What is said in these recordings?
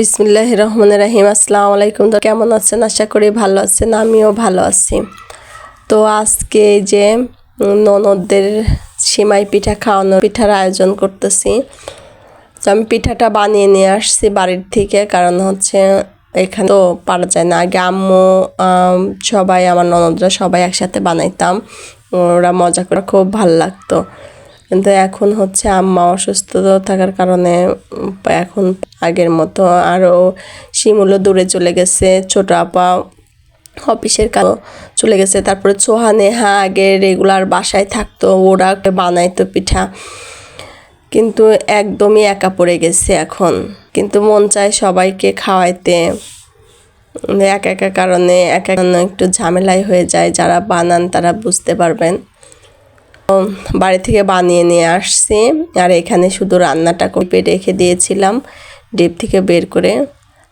বিসমিল্লাহ রহমান রাহিম আসসালামু আলাইকুম। তো কেমন আছেন? আশা করি ভালো আছেন আমিও ভালো আছি। তো আজকে যে ননদদের সিমাই পিঠা খাওয়ানোর পিঠার আয়োজন করতেছি। তো আমি পিঠাটা বানিয়ে নিয়ে আসছি বাড়ির থেকে কারণ হচ্ছে এখানে তো পারা যায় না। আগে আম্মু আম, সবাই আমার ননদরা সবাই একসাথে বানাইতাম। ওরা মজা করে খুব ভালো লাগতো। কিন্তু এখন হচ্ছে আম্মা অসুস্থ থাকার কারণে এখন আগের মতো আরও শিমুলও দূরে চলে গেছে, ছোট আপা অফিসের কাজ চলে গেছে। তারপরে সোহানে নেহা আগে রেগুলার বাসায় থাকতো, ওরা বানাইতো পিঠা। কিন্তু একদমই একা পড়ে গেছে এখন। কিন্তু মন চায় সবাইকে খাওয়াইতে। একা একা কারণে, একা একা একটু ঝামেলাই হয়ে যায়, যারা বানান তারা বুঝতে পারবেন। বাড়ি থেকে বানিয়ে নিয়ে আসছি। আর এখানে শুধু রান্নাটা করে রেখে দিয়েছিলাম। ডিপ থেকে বের করে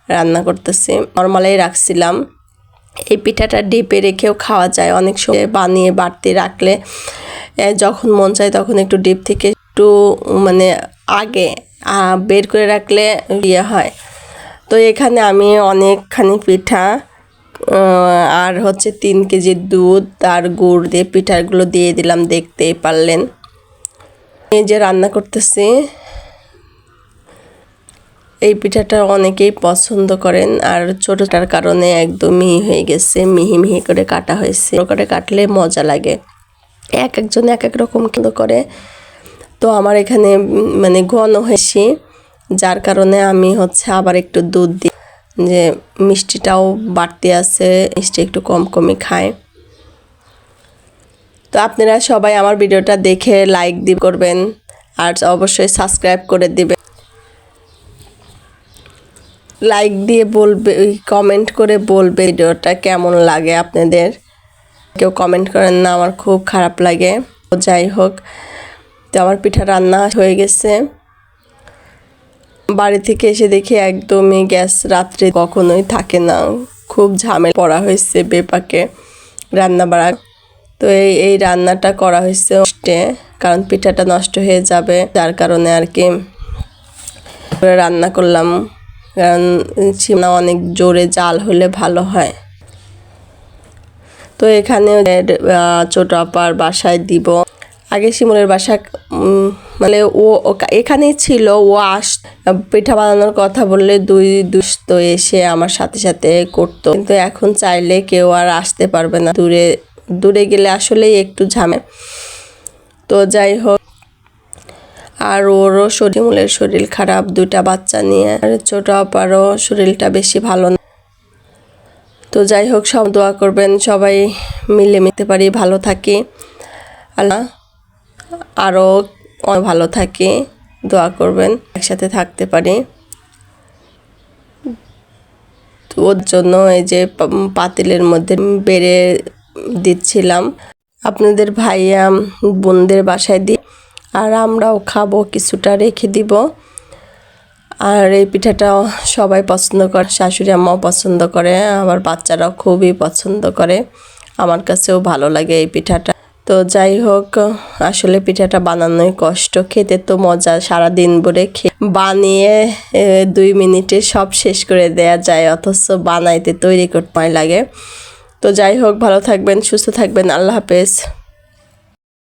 রান্না করতেছি। নর্মালেই রাখছিলাম। এই পিঠাটা ডিপে রেখেও খাওয়া যায়। অনেক সময় বানিয়ে বাড়তি রাখলে যখন মন চায় তখন একটু ডিপ থেকে একটু মানে আগে বের করে রাখলে ইয়ে হয়। তো এখানে আমি অনেকখানি পিঠা আর হচ্ছে তিন কেজি দুধ আর গুড় দিয়ে পিঠাগুলো দিয়ে দিলাম, দেখতেই পারলেন। এই যে রান্না করতেছি, এই পিঠাটা অনেকেই পছন্দ করেন, আর ছোটোটার কারণে একদম মিহি হয়ে গেছে, মিহি মিহি করে কাটা হয়েছে। করে কাটলে মজা লাগে। এক একজন এক এক রকম কিন্তু করে। তো আমার এখানে মানে ঘন হয়েছি, যার কারণে আমি হচ্ছে আবার একটু দুধ দিই যে মিষ্টিটাও বাড়তি আছে, মিষ্টি একটু কম কমই খায়। তো আপনারা সবাই আমার ভিডিওটা দেখে লাইক দিব করবেন, আর অবশ্যই সাবস্ক্রাইব করে দিবেন। লাইক দিয়ে বলবে কমেন্ট করে বলবে ভিডিওটা কেমন লাগে আপনাদের। কেউ কমেন্ট করেন না, আমার খুব খারাপ লাগে। যাই হোক, তো আমার পিঠা রান্না হয়ে গেছে। বাড়ি থেকে এসে দেখি একদমই গ্যাস রাত্রে কখনোই থাকে না। খুব ঝামেলা পড়া হয়েছে বেপাকে রান্না বাড়া তো এই এই রান্নাটা করা হয়েছে কারণ পিঠাটা নষ্ট হয়ে যাবে, যার কারণে আর কি রান্না করলাম। কারণ সিমনা অনেক জোরে জাল হলে ভালো হয়। তো এখানে ছোট আপার বাসায় দিব। আগে শিমুলের বাসা মানে ও এখানেই ছিল, ও আস, পিঠা বানানোর কথা বললে দুই দুষ্ট এসে আমার সাথে সাথে করতো। কিন্তু এখন চাইলে কেউ আর আসতে পারবে না। দূরে দূরে গেলে আসলেই একটু ঝামে। তো যাই হোক, আর ওরও শরীমুলের শরীর খারাপ, দুইটা বাচ্চা নিয়ে। আর ছোট আপারও শরীরটা বেশি ভালো না। তো যাই হোক, সব দোয়া করবেন, সবাই মিলে মিলতে পারি, ভালো থাকি। আল্লাহ আরও ভালো থাকি, দোয়া করবেন, একসাথে থাকতে পারি। তো ওর জন্য এই যে পাতিলের মধ্যে বেড়ে দিচ্ছিলাম। আপনাদের ভাইয়া, বোনদের বাসায় দিই আর আমরাও খাব, কিছুটা রেখে দিব। আর এই পিঠাটা সবাই পছন্দ করে, শাশুড়ি আম্মাও পছন্দ করে, আমার বাচ্চারাও খুবই পছন্দ করে। আমার কাছেও ভালো লাগে এই পিঠাটা। তো যাই হোক, আসলে পিঠাটা বানানোই কষ্ট। খেতে তো মজা সারা দিন ভরে খে বানিয়ে দুই মিনিটে সব শেষ করে দেয়া যায়, অথচ বানাইতে তৈরি করতে লাগে। তো যাই হোক, ভালো থাকবেন, সুস্থ থাকবেন, আল্লাহ হাফেজ।